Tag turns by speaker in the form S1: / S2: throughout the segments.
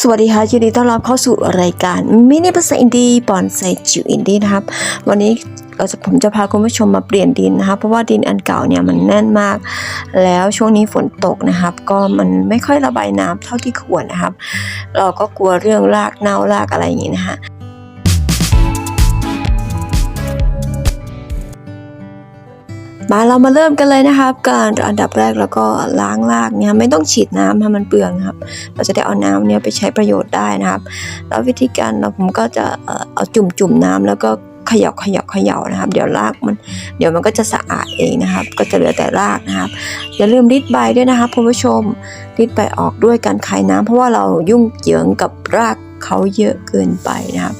S1: สวัสดีค่ะยินดีต้อนรับเข้าสู่รายการมินิภาษาอินดี้บอนไซจิวอินดี้นะครับ วันนี้เอ่อผมจะพาคุณผู้ชมมาเปลี่ยนดินนะครับเพราะว่าดินอันเก่าเนี่ยมันแน่นมาก แล้วช่วงนี้ฝนตกนะครับ ก็มันไม่ค่อยระบายน้ำเท่าที่ควรนะครับ เราก็กลัวเรื่องรากเน่ารากอะไรอย่างนี้นะฮะ มาเรามาเริ่มกันเลยนะครับ การอันดับแรกแล้วก็ล้างรากเนี่ยไม่ต้องฉีดน้ำให้มันเปลืองครับ เราจะได้เอาน้ำเนี่ยไปใช้ประโยชน์ได้นะครับ แล้ววิธีการเราผมก็จะเอ่อเอาจุ่มจุ่มน้ำแล้วก็เขย่าเขย่าเขย่านะครับ เดี๋ยวรากมัน เดี๋ยวมันก็จะสะอาดเองนะครับ ก็จะเหลือแต่รากนะครับ อย่าลืมริดใบด้วยนะครับคุณผู้ชมริดใบออกด้วยการคายน้ำเพราะว่าเรายุ่งเหยิงกับรากเขาเยอะเกินไปนะครับ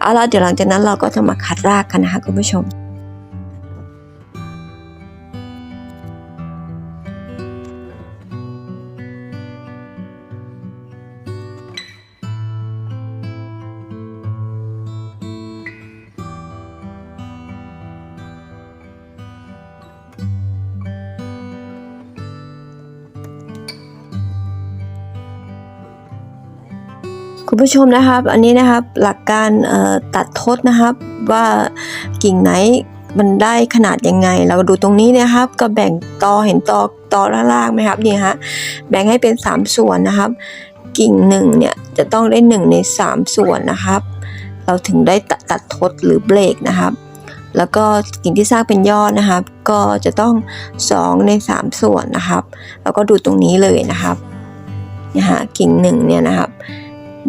S1: เอาละเดี๋ยวหลังจากนั้นเราก็จะมาคัดรากกันนะคะคุณผู้ชม คุณผู้ชมนะครับ อันนี้นะครับหลักการตัดทดนะครับว่ากิ่งไหนมันได้ขนาดยังไง เราดูตรงนี้นะครับ ก็แบ่งตอเห็นตอตอล่างๆไหมครับนี่ฮะแบ่งให้เป็น 3 ส่วนนะครับ กิ่งหนึ่งเนี่ยจะต้องได้ 1 ใน 3 ส่วนนะครับ เราถึงได้ตัดตัดทดหรือเบรกนะครับ แล้วก็กิ่งที่สร้างเป็นยอดนะครับ ก็จะต้อง 2 ใน 3 ส่วนนะครับ แล้วก็ดูตรงนี้เลยนะครับนะฮะกิ่งหนึ่งเนี่ยนะครับ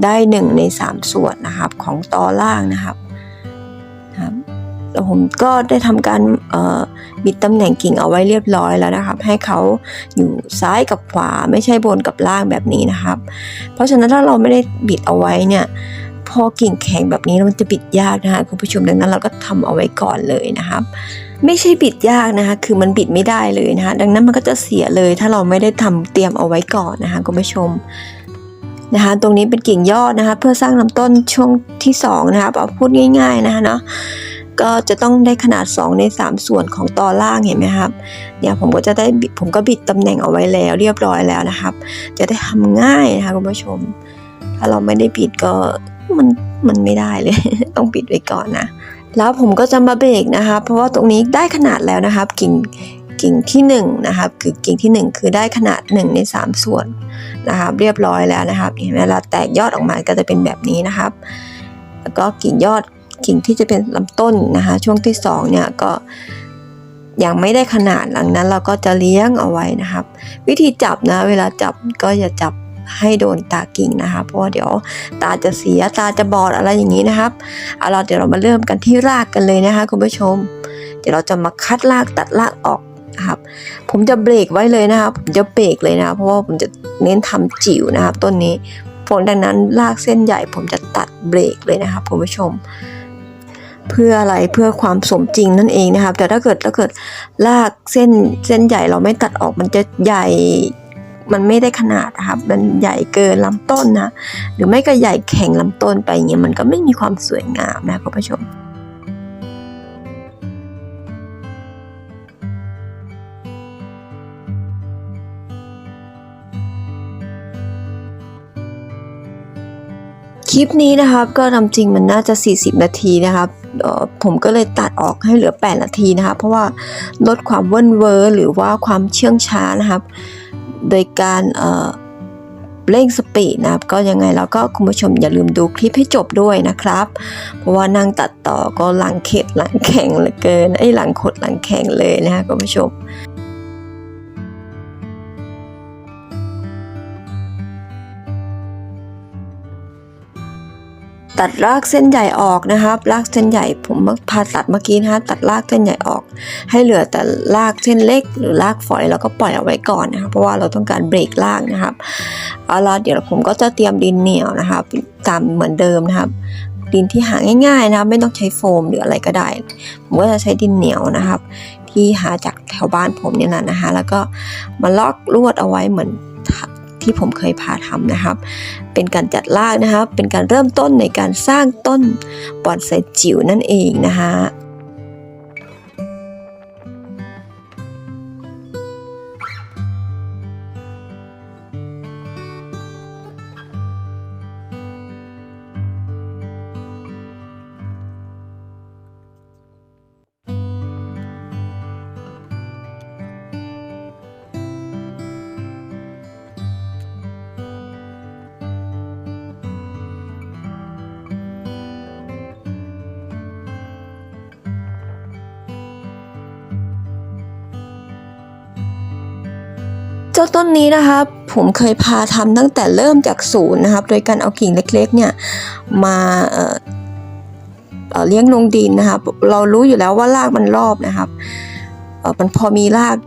S1: ได้หนึ่งในสามส่วนนะครับของตอล่างนะครับครับแล้วผมก็ได้ทำการบิดตำแหน่งกิ่งเอาไว้เรียบร้อยแล้วนะครับ ให้เขาอยู่ซ้ายกับขวาไม่ใช่บนกับล่างแบบนี้นะครับ เพราะฉะนั้นถ้าเราไม่ได้บิดเอาไว้เนี่ยพอกิ่งแข็งแบบนี้มันจะบิดยากนะคะคุณผู้ชมดังนั้นเราก็ทำเอาไว้ก่อนเลยนะครับ ไม่ใช่บิดยากนะคะ คือมันบิดไม่ได้เลยนะคะดังนั้นมันก็จะเสียเลยถ้าเราไม่ได้ทำเตรียมเอาไว้ก่อนนะคะคุณผู้ชม นะคะตรงนี้เป็นกิ่งยอดนะคะเพื่อสร้างลำต้นช่วงที่2นะครับเอาพูดง่ายๆนะคะเนาะก็จะต้องได้ขนาด 2 ใน 3 ส่วนของตอล่างเห็นไหมครับเนี่ยผมก็จะได้ผมก็บิดตำแหน่งเอาไว้แล้วเรียบร้อยแล้วนะครับ จะได้ทำง่ายนะคะคุณผู้ชม ถ้าเราไม่ได้บิดก็มันมันไม่ได้เลย ต้องบิดไว้ก่อนนะ แล้วผมก็จะมาเบรกนะครับเพราะว่าตรงนี้ได้ขนาดแล้วนะครับ กิ่ง กิ่งที่1นงนะครับคือกิ่งที่ 1 คือได้ขนาด 1 ใน 3 ส่วนนะครับเรียบร้อยแล้วนะครับเห็นไหมเราแตกยอดออกมาก็จะเป็นแบบนี้นะครับ แล้วก็กิ่งยอดกิ่งที่จะเป็นลำต้นนะคะช่วงที่สองเนี่ยก็ยังไม่ได้ขนาดหลังนั้นเราก็จะเลี้ยงเอาไว้นะครับ วิธีจับนะเวลาจับก็อย่าจับให้โดนตากิ่งนะคะเพราะว่าเดี๋ยวตาจะเสียตาจะบอดอะไรอย่างนี้นะครับเอาเราเดี๋ยวเรามาเริ่มกันที่รากกันเลยนะคะคุณผู้ชม เดี๋ยวเราจะมาคัดรากตัดรากออก นะครับ ผมจะเบรกไว้เลยนะครับ ผมจะเบรกเลยนะ เพราะว่าผมจะเน้นทำจิ๋วนะครับ ต้นนี้ผลดังนั้นลากเส้นใหญ่ผมจะตัดเบรกเลยนะครับคุณผู้ชม เพื่ออะไรเพื่อความสมจริงนั่นเองนะครับ แต่ถ้าเกิดถ้าเกิดลากเส้นเส้นใหญ่เราไม่ตัดออกมันจะใหญ่มันไม่ได้ขนาดนะครับ มันใหญ่เกินลำต้นนะ หรือไม่ก็ใหญ่แข็งลำต้นไปอย่างเงี้ย มันก็ไม่มีความสวยงามนะคุณผู้ชม ลิปนี้นะครับก็นำจริงมันน่าจะ 40 นาทีนะครับผมก็เลยตัดออกให้เหลือ 8 นาทีนะครับเพราะว่าลดความเว่นเวอร์หรือว่าความเชื่องช้านะครับ โดยการเเร่งสปีดนะครับ ก็ยังไงแล้วก็คุณผู้ชมอย่าลืมดูคลิปให้จบด้วยนะครับ เพราะว่านั่งตัดต่อก็หลังเข็ดหลังแข็งเหลือเกินไอ้หลังขดหลังแข็งเลยนะคะคุณผู้ชม ตัดรากเส้นใหญ่ออกนะครับรากเส้นใหญ่ผมพาตัดเมื่อกี้นะครับตัดรากเส้นใหญ่ออก ให้เหลือแต่รากเส้นเล็ก หรือรากฝอยแล้วก็ปล่อยเอาไว้ก่อนนะครับเพราะว่าเราต้องการเบรกรากนะครับเอาละเดี๋ยวผมก็จะเตรียมดินเหนียวนะครับตามเหมือนเดิมนะครับ ดินที่หาง่ายๆนะครับไม่ต้องใช้โฟมหรืออะไรก็ได้ผมก็จะใช้ดินเหนียวนะครับ ที่หาจากแถวบ้านผมเนี่ยนะนะคะแล้วก็มาล็อกลวดเอาไว้เหมือน ที่ผมเคยพาทำนะครับ เป็นการจัดรากนะครับ เป็นการเริ่มต้นในการสร้างต้นปอนไซจิ๋วนั่นเองนะคะ เจ้าต้นนี้นะครับผมเคยพาทำตั้งแต่เริ่มจากศูนย์นะครับ โดยการเอากิ่งเล็กๆเนี่ยมาเเเลี้ยงลงดินนะครับ เรารู้อยู่แล้วว่ารากมันรอบนะครับมันพอมีราก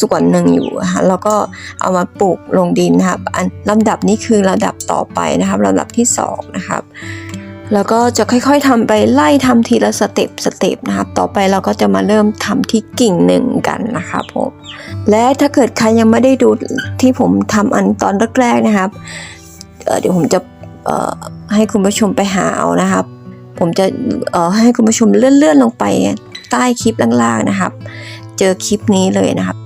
S1: ส่วนหนึ่งอยู่อะค่ะเราก็เอามาปลูกลงดินนะครับ อันลำดับนี้คือระดับต่อไปนะครับลำดับที่สองนะครับ แล้วก็จะค่อยๆทำไปไล่ทำทีละสเต็ปสเต็ปนะครับ ต่อไปเราก็จะมาเริ่มทำที่กิ่งหนึ่งกันนะครับผมและถ้าเกิดใครยังไม่ได้ดูที่ผมทำอันตอนแรกๆนะครับเเดี๋ยวผมจะให้คุณผู้ชมไปหาเอานะครับ ผมจะให้คุณผู้ชมเลื่อนๆลงไปใต้คลิปล่างๆนะครับ เจอคลิปนี้เลยนะครับ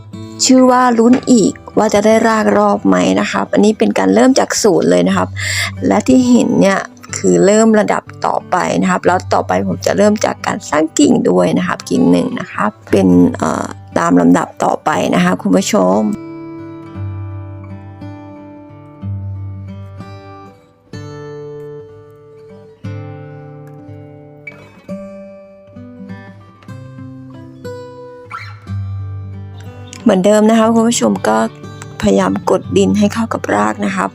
S1: ชื่อว่าลุ้นอีกว่าจะได้รากรอบไหมนะครับ อันนี้เป็นการเริ่มจากศูนย์เลยนะครับ และที่เห็นเนี่ย คือเริ่มระดับต่อไปนะครับ แล้วต่อไปผมจะเริ่มจากการสร้างกิ่งด้วยนะครับ กิ่งหนึ่งนะครับ เป็นตามลำดับต่อไปนะคะคุณผู้ชมเหมือนเดิมนะคะคุณผู้ชมก็ พยายามกดดินให้เข้ากับรากนะครับ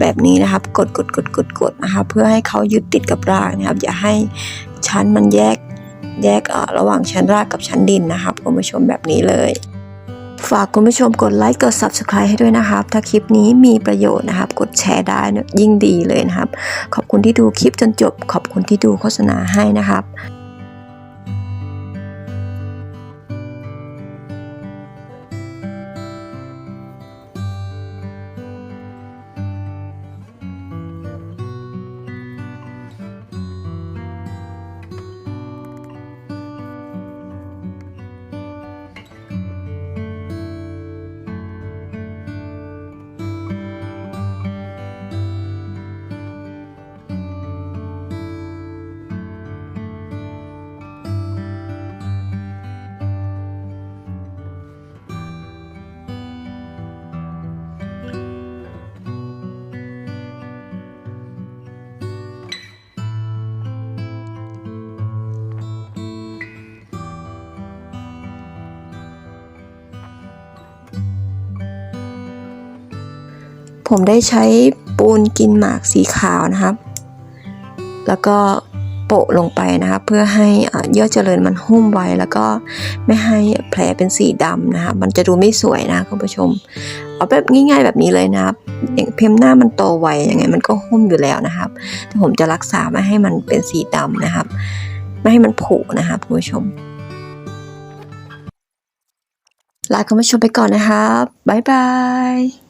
S1: แบบนี้นะครับกดกดกดกดกดนะครับเพื่อให้เขายึดติดกับรากนะครับ อย่าให้ชั้นมันแยกแยกระหว่างชั้นรากกับชั้นดินนะครับคุณผู้ชมแบบนี้เลยฝากคุณผู้ชมกดไลค์กด subscribe ให้ด้วยนะครับ ถ้าคลิปนี้มีประโยชน์นะครับ กดแชร์ได้ยยิ่งดีเลยนะครับ ขอบคุณที่ดูคลิปจนจบ ขอบคุณที่ดูโฆษณาให้นะครับ ผมได้ใช้ปูนกินหมากสีขาวนะครับ แล้วก็โปะลงไปนะครับเพื่อให้เอ่อเยื่อเจริญมันหุ้มไว้ แล้วก็ไม่ให้แผลเป็นสีดำนะครับมันจะดูไม่สวยนะคุณผู้ชม เอาแบบง่าย ๆ แบบนี้เลยนะครับอย่างเพมหน้ามันโตไวยังไงมันก็หุ้มอยู่แล้วนะครับ แต่ผมจะรักษาไม่ให้มันเป็นสีดำนะครับ ไม่ให้มันผุนะครับคุณผู้ชมลาคุณผู้ชมไปก่อนนะครับบ๊ายบาย